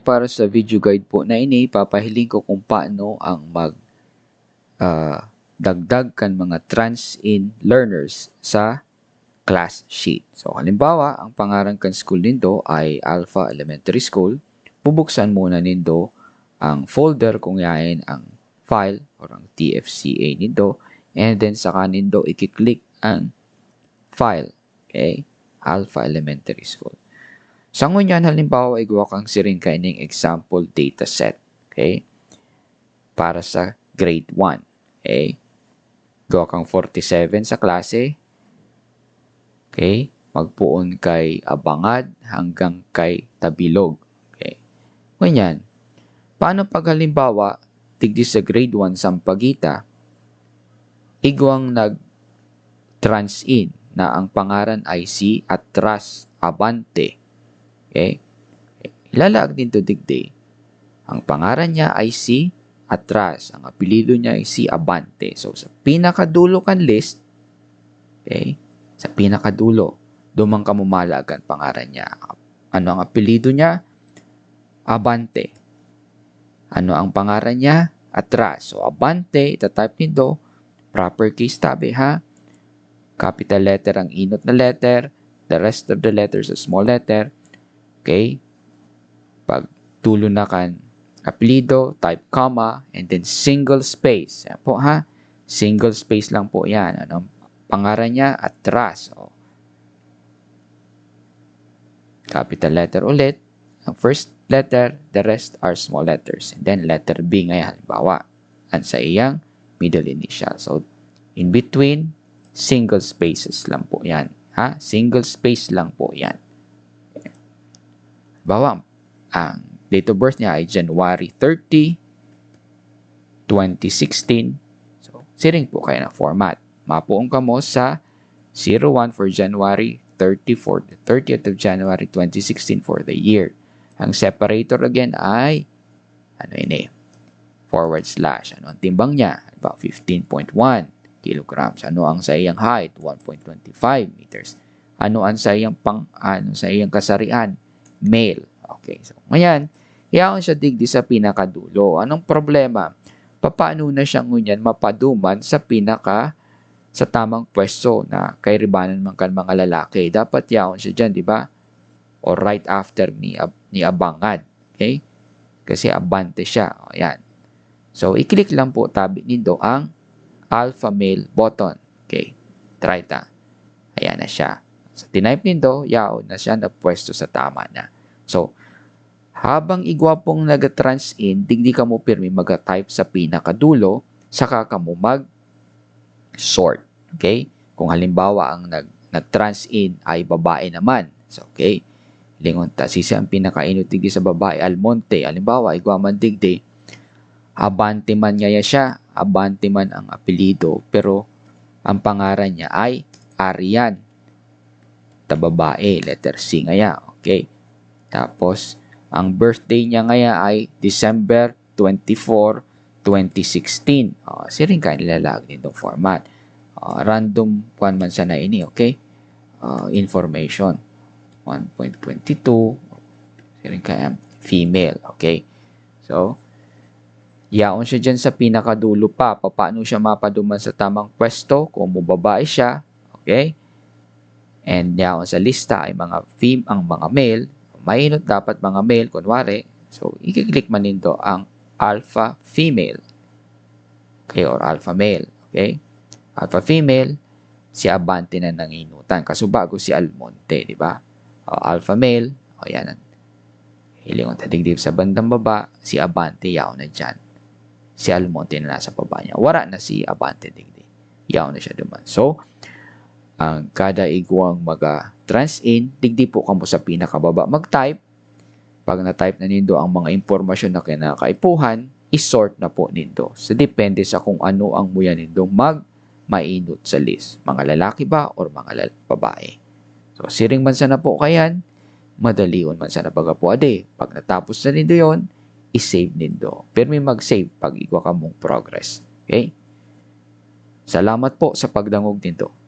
para sa video guide po na ini, papahiling ko kung paano ang mag ah, dagdag kan mga trans-in learners sa class sheet. So, halimbawa, ang pangaran kan school nindo ay Alpha Elementary School. Bubuksan muna nindo ang folder kung yain ang file or ang TFCA nindo. And then, saka nindo i-click ang file. Okay? Alpha Elementary School. Sa ngunyan, halimbawa, igawa kang siring kaining example data set. Okay? Para sa grade 1. Okay? Gawa kang 47 sa klase. Okay? Magpuon kay Abangad hanggang kay Tabilog. Okay? Ngunyan, paano pag halimbawa, tigdi sa grade 1 Sampagita, igwang nag-trans-in na ang pangaran ay si Atras Abante. Okay? Ilalaag din to digdi. Ang pangaran niya ay si Atras. Ang apelido niya ay si Abante. So, sa pinakadulo kan list, okay, sa pinakadulo, dumang ka mumalagan pangaran niya. Ano ang apelido niya? Abante. Ano ang pangaran niya? Atras. So, Abante, itatype nito, proper case tabi ha. Capital letter ang inot na letter. The rest of the letters are small letter. Okay? Pag tulo na kan apelido, type comma, and then single space. Yan po ha. Single space lang po yan. Ano? Pangaran niya, atras. O. Capital letter ulit. Ang first letter, the rest are small letters. And then letter B ngayon, halimbawa. Ang sa iyang middle initial. So, in between, single spaces lang po yan. Ha? Single space lang po yan. Bawa, ang date of birth niya ay January 30, 2016. So, siring po kayo ng format. Mapuong ka mo sa 01 for January 30 for the 30th of January 2016 for the year. Ang separator again ay ano ini? Forward slash. Ano ang timbang niya? About 15.1 kilograms. Ano ang sa iyang height? 1.25 meters. Ano ang sa iyang pang ano sa iyang kasarian? Male. Okay. So, ngayon, iyaon siya digdi sa pinakadulo. Anong problema? Paano na siya ngunyan mapaduman sa pinaka sa tamang pwesto na kay ribanan man kan mga lalaki. Dapat yaon siya dyan, di ba? Or right after ni, ni Abangad. Okay? Kasi abante siya. O, yan. So, i-click lang po tabi nindo ang alpha male button. Okay. Try ta. Ayan na siya. So, tinype nindo, yaon na siya na pwesto sa tama na. So, habang igwa pong nag-trans in, digdi ka mo pirmi mag-type sa pinakadulo, saka ka mo mag-sort. Okay? Kung halimbawa ang nag, nag-trans in ay babae naman. So, okay. Lingon ta, sisi ang pinakainot digdi sa babae, Almonte. Halimbawa, igwa man digdi, Abante man ngaya siya, Abante man ang apelido, pero ang pangaran niya ay Arian. Ta babae, letter C ngaya. Okay. Tapos, ang birthday niya ngaya ay December 24, 2016. Uh, siring ka nilalag nitong format. Uh, random kwan man sana ini, okay? Uh, information. 1.22. Siring ka female, okay? So, yaon siya dyan sa pinakadulo pa. Paano siya mapaduman sa tamang pwesto? Kung mubabae siya, okay? And yaon sa lista ay mga fem ang mga male, mainot dapat mga male, kunwari, so, i-click man nito ang alpha female. Okay, or alpha male. Okay? Alpha female, si Abante na nanginutan. Kaso bago si Almonte, di ba? O, alpha male, o yan. Hilingon tadigdib sa bandang baba, si Abante, yaw na dyan. Si Almonte na nasa baba niya. Wara na si Abante digdi. Yaw na siya duman. So, ang kada iguang maga trans in, digdi po kamo sa pinakababa mag-type. Pag na-type na nindo ang mga impormasyon na kinakaipuhan, isort na po nindo. So, depende sa kung ano ang muya nindo mag mainot sa list. Mga lalaki ba or mga babae. So, siring man sana po kayan, madalion man sana baga po ade. Pag natapos na nindo yon i-save nindo. Pero may mag-save pag igwa ka mong progress. Okay? Salamat po sa pagdangog nito.